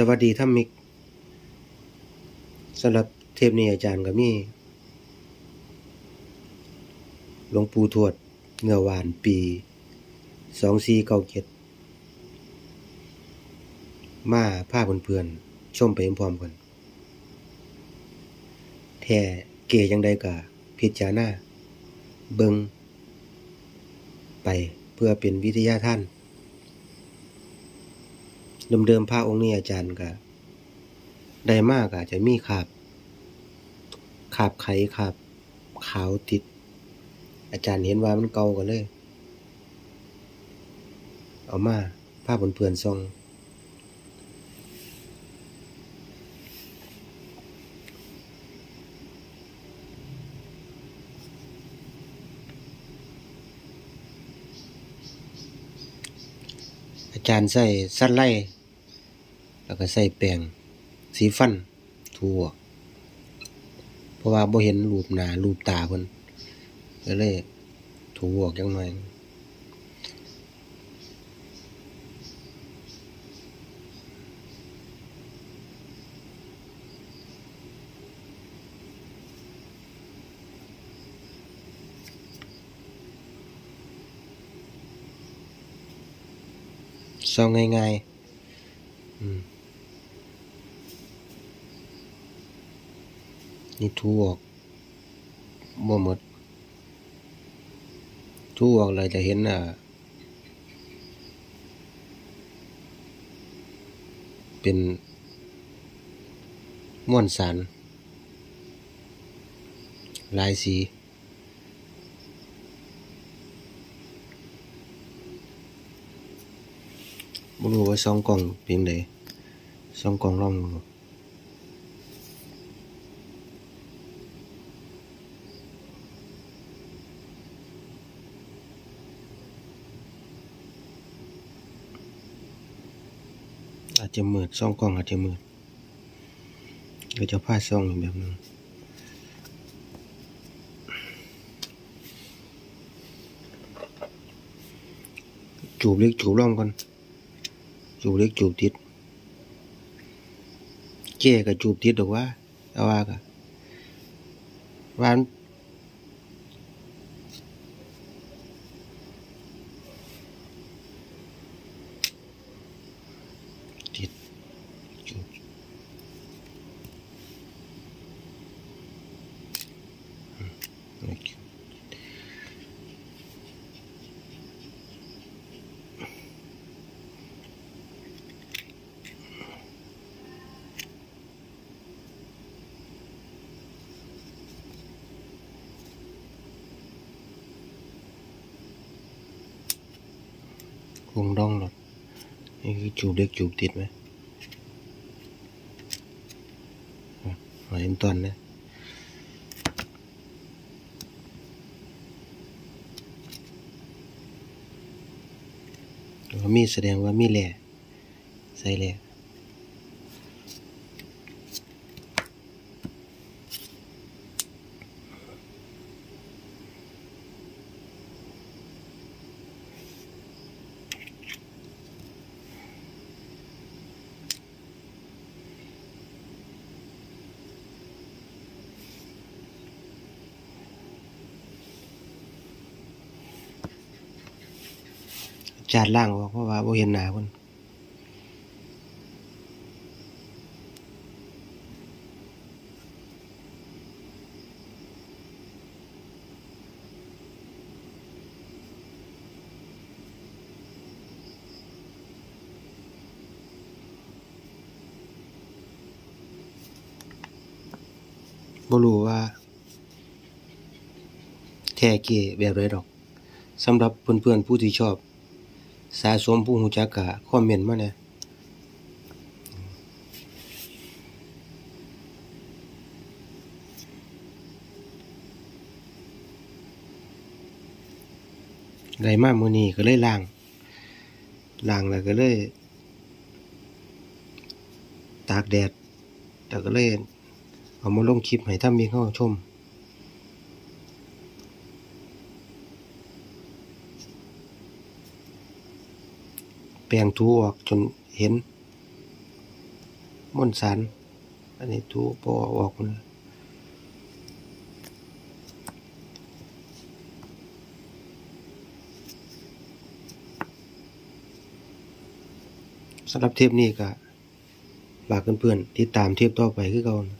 สวัสดีท่านมิกสำหรับเทปนี้อาจารย์ก็มีหลวงปู่ทวดเนื้อหวานปีสองสี่เก้าเจ็ดมาพาเพื่อนๆชมไปพร้อมกันแท้เกยังใดกะพิจารณาเบิงไปเพื่อเป็นวิทยาท่าน เดิมๆพระองค์นี้อาจารย์ก็ได้มากอาจจะมีขาบขาบไขขาบขาวติด อาจารย์เห็นว่ามันเก่ากันเลย เอามาผ้าบนเพื่อนๆซองอาจารย์ใส่สั้นไล่ แล้วก็ใส่แป้งสีฟันทั่ว เพราะว่าบ่เห็นรูปหน้ารูปตาเพิ่นก็เลยถูออกจังหน่อยซองง่ายๆอืม นี่ถูออกบ่หมดถูออกเลยจะเห็นอ่าเป็นม้วนสารลายสีบ่รู้ว่าซองกล่องเป็นไดซองกล่องลอง อาจจะมืดซองกล่องอาจจะมืดเดี๋ยวจะพาดซองอีกแบบหนึงจูบเล็กจูบร่องก่อนจูบเล็กจูบติดเจ๊กับจูบติดดอว่าเอาว่ากะวามัน วงดองหรอกนี่คือจูบเล็กจูบติดไหมหอเห็นตอนนะแล้วมีแสดงว่ามีแหล่ใส่แหล่ จาดล่างออกเพราะว่าบ่เห็นหน้าเพิ่นบ่รู้ว่าแท้เก๋แบบไรดอกสำหรับเพื่อนๆผู้ที่ชอบ สะสมผู้รู้จักก็คอมเมนต์มาแหน่ได้มามื้อนี้ก็เลยล้างล้างแล้วก็เลย ตากแดดแล้วก็เลยเอามาลงคลิปให้ท่านมีเข้าชม แปลงถูออกจนเห็นมนต์สารอันนี้ถูปอออกมันสำหรับเทปนี้ก็ฝากเพื่อนๆติดตามเทปต่อไปคือเก่านะ